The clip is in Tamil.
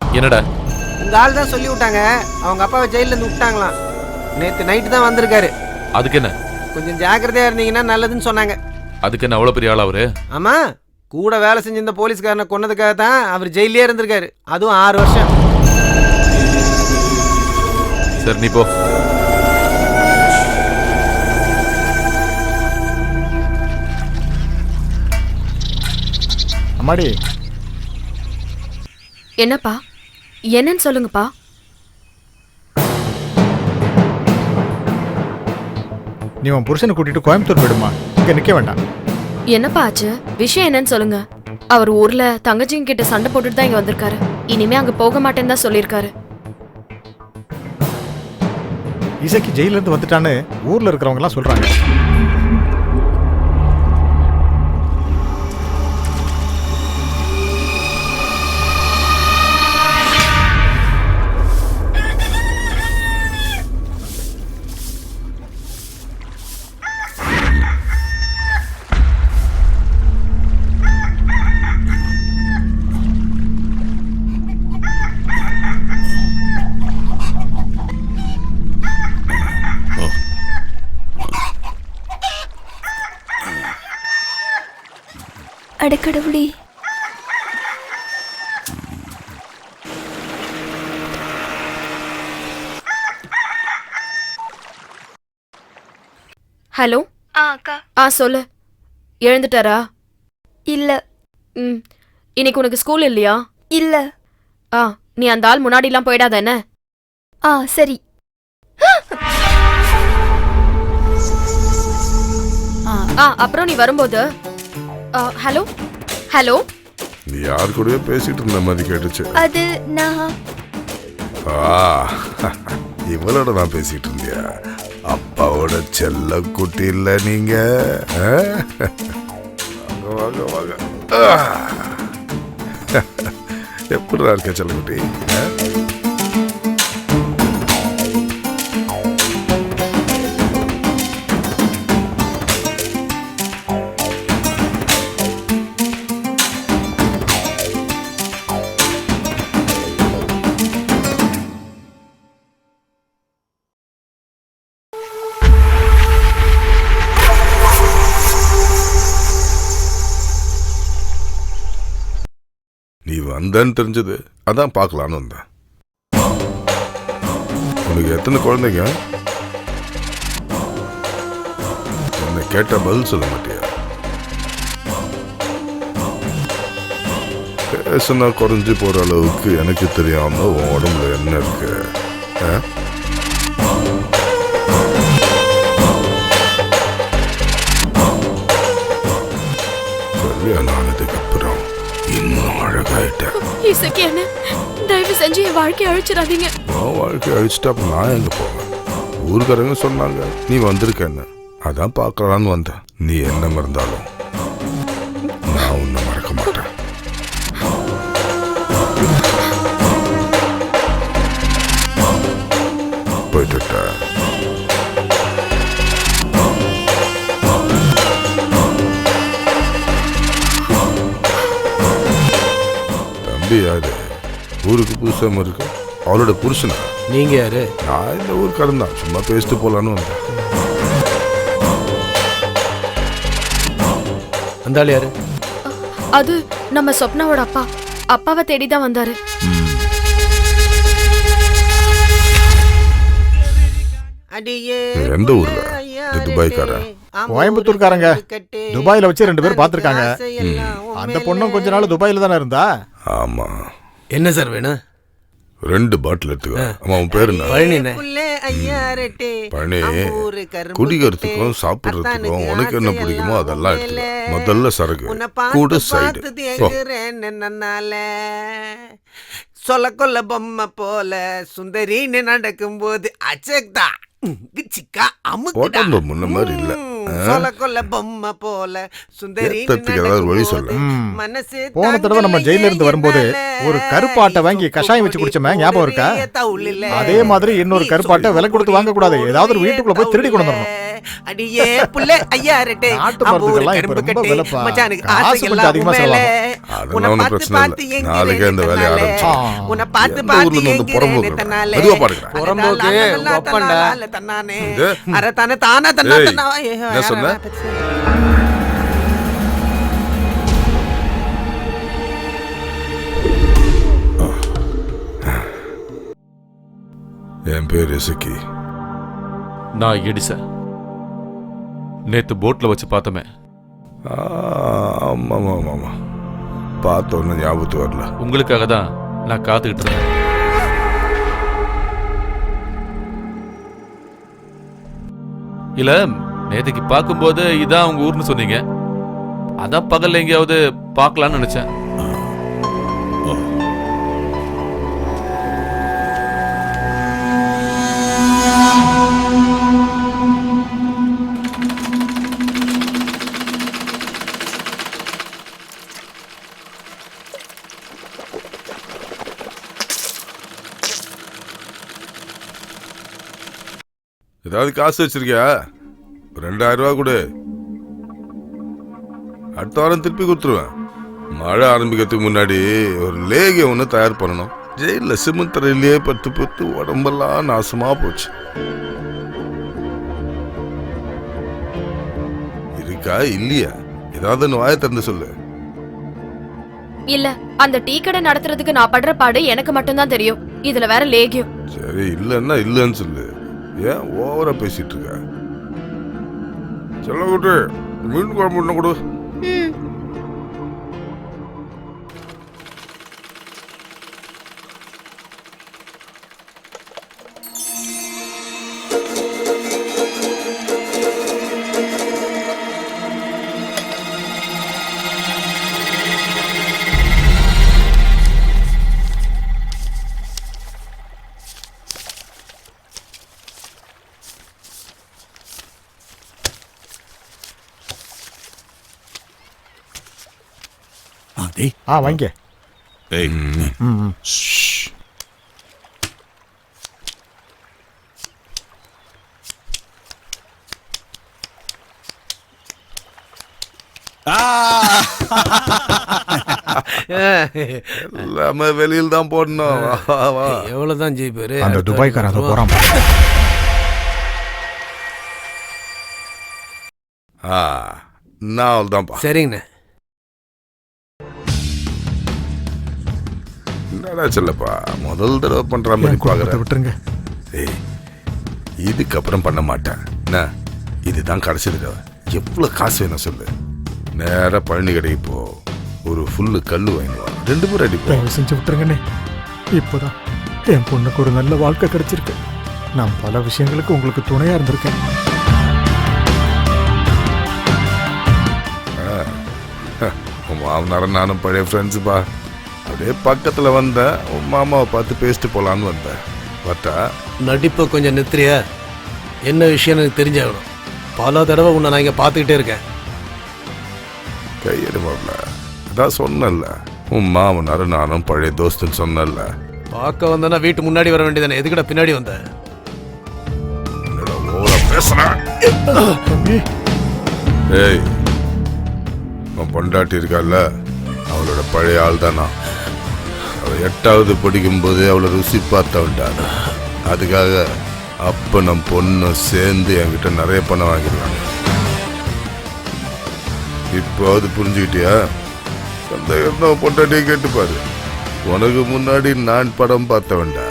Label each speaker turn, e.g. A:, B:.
A: என்னடா?
B: உங்க ஆள் தான் சொல்லி விட்டாங்க. அவங்க அப்பாவை ஜெயில்ல இருந்து விட்டாங்களாம். நேத்து நைட்டு தான் வந்திருக்காரு.
A: அதுக்கு என்ன?
B: கொஞ்சம் ஜாக்கிரதையா இருந்தீங்கன்னா நல்லதுன்னு சொன்னாங்க.
A: அதுக்கு என்ன அவ்வளவு பெரிய ஆளா அவரு?
B: ஆமா கூட வேலை செஞ்ச இந்த போலீஸ்காரனை கொன்னதுக்காக தான் அவர் ஜெயிலே இருந்திருக்காரு. அதுவும் ஆறு வருஷம்.
A: சரி நீ போ.
C: அம்மாடி
D: என்னப்பா? என்னன்னு சொல்லுங்கப்பா.
C: நீ உன் புருஷனை கூட்டிட்டு கோயம்புத்தூர் போயிடுமா? இங்க நிக்க வேண்டாம்.
D: என்னப்பா ஆச்சு? விஷயம் என்னன்னு சொல்லுங்க. அவர் ஊர்ல தங்கச்சிங்க கிட்ட சண்டை போட்டுட்டு தான் இங்க வந்திருக்காரு. இனிமே அங்க போக மாட்டேன்னு தான் சொல்லியிருக்காரு.
C: இசைக்கு ஜெயில இருந்து வந்துட்டான்னு ஊர்ல இருக்கிறவங்க எல்லாம் சொல்றாங்க.
E: அடக்கடவுளே.
D: ஹலோ?
E: ஆ அக்கா.
D: ஆ சொல்லு. எழுந்துட்டாரா?
E: இல்ல.
D: ம். இன்னைக்கு உனக்கு ஸ்கூல் இல்லையா?
E: இல்ல.
D: ஆ நீ அந்த ஆள் முன்னாடிலாம் போயிடாத என்ன?
E: ஆ சரி.
D: ஆ அப்புறம் நீ வரும்போது ஹலோ? ஹலோ?
F: நீ யார் கூடயோ பேசிட்டு இருந்த மாதிரி கேட்டுச்சு.
E: அது நான்
F: ஆ, இவளோட தான் பேசிட்டு இருந்தியா? அப்பாவோட செல்ல குட்டி இல்ல நீங்க? வாங்க வாங்க. எப்படிடா இருக்க செல்லக்குட்டி? ஆ? வந்தேன்னு தெரிஞ்சது. அதான் பார்க்கலான்னு வந்தேன். உனக்கு எத்தனை குழந்தைங்க? என்னை கேட்ட பதில் சொல்ல மாட்டியா? பேசுனா குறைஞ்சி போகிற அளவுக்கு எனக்கு தெரியாமல் உன் உடம்புல என்ன இருக்கு? ஆ? கல்யாணம் ஆனதுக்கு
D: இசைக்கு தயவு செஞ்சு என் வாழ்க்கையை அழிச்சிடாதீங்க.
F: உன் வாழ்க்கை அழிச்சிட்டு நான் எங்க போவேன்? ஊருக்காரங்க சொன்னாங்க நீ வந்திருக்கேன்னு அதான் பார்க்கலான்னு வந்தேன். நீ என்ன மறந்தாலும் நான் உன்னை மறக்க மாட்டேன். போயிட்டு தம்பி யாரு ஊருக்கு புதுசாக இருக்கு. அவளோட புருஷனா.
B: நீங்க யாரு?
F: நான் இந்த ஊருக்காரன் தான் சும்மா பேசிட்டு போலான்னு வந்தேன்.
B: அந்த ஆள் யாரு?
D: அது நம்ம சொப்னாவோட அப்பா. அப்பாவை தேடி தான் வந்தாரு.
B: அடியே
F: எந்த ஊர்ல? இது துபாய்க்காரன்.
C: கோயம்புத்தூர்காரங்க. துபாயில வச்சு ரெண்டு பேர் பார்த்திருக்காங்க. அந்த பொண்ணும் கொஞ்ச நாள் துபாயில தானே இருந்தா?
F: ஆமா.
B: என்ன சார் வேணும்?
F: ரெண்டு பாட்டில் எடுத்துக்கோ. ஆமா உன் பேர் என்ன?
B: பழனிண்ணே
F: பழனி குடிக்கிறதுக்கும் சாப்பிடுறதுக்கும் உனக்கு என்ன பிடிக்குமோ அதெல்லாம் எடுத்துக்கோ. முதல்ல சரக்கு. கூட சைடு.
B: சொல்ல கொல்ல பொம்மை போல சுந்தரின்னு நடக்கும்போது அச்சக்தா சிக்கா
F: உடம்பு முன்ன மாதிரி இல்ல.
C: போன தடவை நம்ம ஜெயில இருந்து வரும்போது ஒரு கருப்பாட்டை வாங்கி கஷாயம் வச்சு குடிச்சோமே ஞாபகம் இருக்கா? அதே மாதிரி இன்னொரு கருப்பாட்டை விலை கொடுத்து வாங்க கூடாது ஏதாவது ஒரு வீட்டுக்குள்ள போய் திருடி கொண்டு வந்துடணும்.
B: அடியே புள்ள ஐயா ரெட்டே கரும்பு
C: ரொம்ப
B: கட்டே
C: விலைப்பா.
B: மச்சானுக்கு
C: காசு
B: ஆசை
C: கொஞ்சம்
B: எல்லாம்
C: அதிகமா
B: உன் மேல. உன்னை பார்த்து பார்த்து
F: நாளைக்கே இந்த வேலையை
B: தன்னாலே.
F: ஆரம்பிச்சிடலாம்.
B: உன்னை பார்த்து பார்த்து
F: புறம்போக்கு?
B: தன்னாலே. புறம்போக்கு, தானா, தானா, ஒப்பண்டா. தானா, தன்னானே. அட தானே, தானா, தன்னா,
F: ஏய்,
B: தன்னா.
F: என்ன சொன்ன? என் பேர் இசக்கி
A: நான் எடிசன் நேத்து போட்ல வச்சு பார்த்தமே.
F: ஆ, ஆமா ஆமா ஆமா, ஆமா. பார்த்த ஒன்றும் ஞாபகத்து வரல.
A: உங்களுக்காக தான் நான் காத்துக்கிட்டு இருந்தேன். இல்ல நேத்துக்கு பார்க்கும்போது இதான் உங்க ஊர்னு சொன்னீங்க. அதான் பகல்ல எங்கேயாவது பார்க்கலாம்னு நினைச்சேன்.
F: ஏதாவது காசு வச்சிருக்கியா? ரெண்டாயிரம் ரூபா கொடு. அடுத்த வாரம் திருப்பி கொடுத்துருவேன். மழை ஆரம்பிக்கிறதுக்கு முன்னாடி ஒரு லேகியம் ஒன்று தயார் பண்ணணும். ஜெயிலில் சிமெண்ட் தரையிலேயே பத்து பத்து உடம்பெல்லாம் நாசமா போச்சு. இருக்கா? இல்லையா? ஏதாவது வாயை திறந்து சொல்லு.
D: இல்ல அந்த டீ கடை நடத்துறதுக்கு நான் படுற பாடு எனக்கு மட்டும்தான் தெரியும். இதுல வேற லேகியம்.
F: சரி இல்லைன்னா இல்லைன்னு சொல்லு. ஏன் ஓவரா பேசிட்டு இருக்க? சொல்ல கூட்டு மீன் குழம்பு ஒண்ணு கொடு.
D: ம்,
G: ஆ
C: வாங்க
G: ஏய்.
C: ம் ம்.
F: எல்லாமே வெளியில் தான் போடணும். வா, வா, வா.
B: எவ்வளவுதான் ஜெயிப்பாரு
C: அந்த துபாய்க்காரன் அதை போறான்
F: நான் அவ்வளோதான்ப்பா
B: சரிங்கண்ணே.
F: என்னடா சொல்லப்பா முதல் தடவை பண்ற மாதிரி பாக்குறேன்.
C: விட்டுருங்க?
F: ஏய் இதுக்கப்புறம் பண்ண மாட்டேன். என்ன? இதுதான் கடைசி தடவை. எவ்வளோ காசு வேணும் சொல்லு. நேரா பழனி கடைக்கு போ. ஒரு ஃபுல்லு கல் வாங்கிடுவா ரெண்டு பேரும் அடிப்போம்
C: செஞ்சு விட்டுருங்கண்ணே. இப்போதான் என் பொண்ணுக்கு ஒரு நல்ல வாழ்க்கை கிடைச்சிருக்கு. நான் பல விஷயங்களுக்கு உங்களுக்கு துணையா இருந்திருக்கேன்.
F: உன் மாமனாரும் நானும் பழைய ஃப்ரெண்ட்ஸுப்பா அப்படியே பக்கத்தில் வந்தேன் உன் மாமாவை பார்த்து பேசிட்டு போகலான்னு வந்தேன். பார்த்தா
H: நடிப்பை கொஞ்சம் நிறுத்துறியா? என்ன விஷயம் எனக்கு தெரிஞ்சாகணும். பல தடவை உன்னை நான் இங்கே பார்த்துக்கிட்டே இருக்கேன்.
F: கையெடு மாப்ள அதான் சொன்னேன்ல. உன் மாமனாரும் நானும் பழைய தோஸ்துன்னு சொன்னேன்ல.
H: பார்க்க வந்தேன்னா வீட்டு முன்னாடி வர வேண்டியதானே எதுக்கடா பின்னாடி வந்த?
F: பேசுறேன் ஏய் உன் பொண்டாட்டி இருக்கால்ல அவளோட பழைய ஆள் தானா அவள் எட்டாவது படிக்கும்போது அவளை ருசி பார்த்தவன்டா அதுக்காக அப்ப நம் பொண்ணு சேர்ந்து என்கிட்ட நிறைய பணம் வாங்கிடுவாங்க இப்போது புரிஞ்சுக்கிட்டியா? சந்தேகம் தான் பொண்டாட்டியை உனக்கு முன்னாடி நான் படம் பார்த்தவன்டா.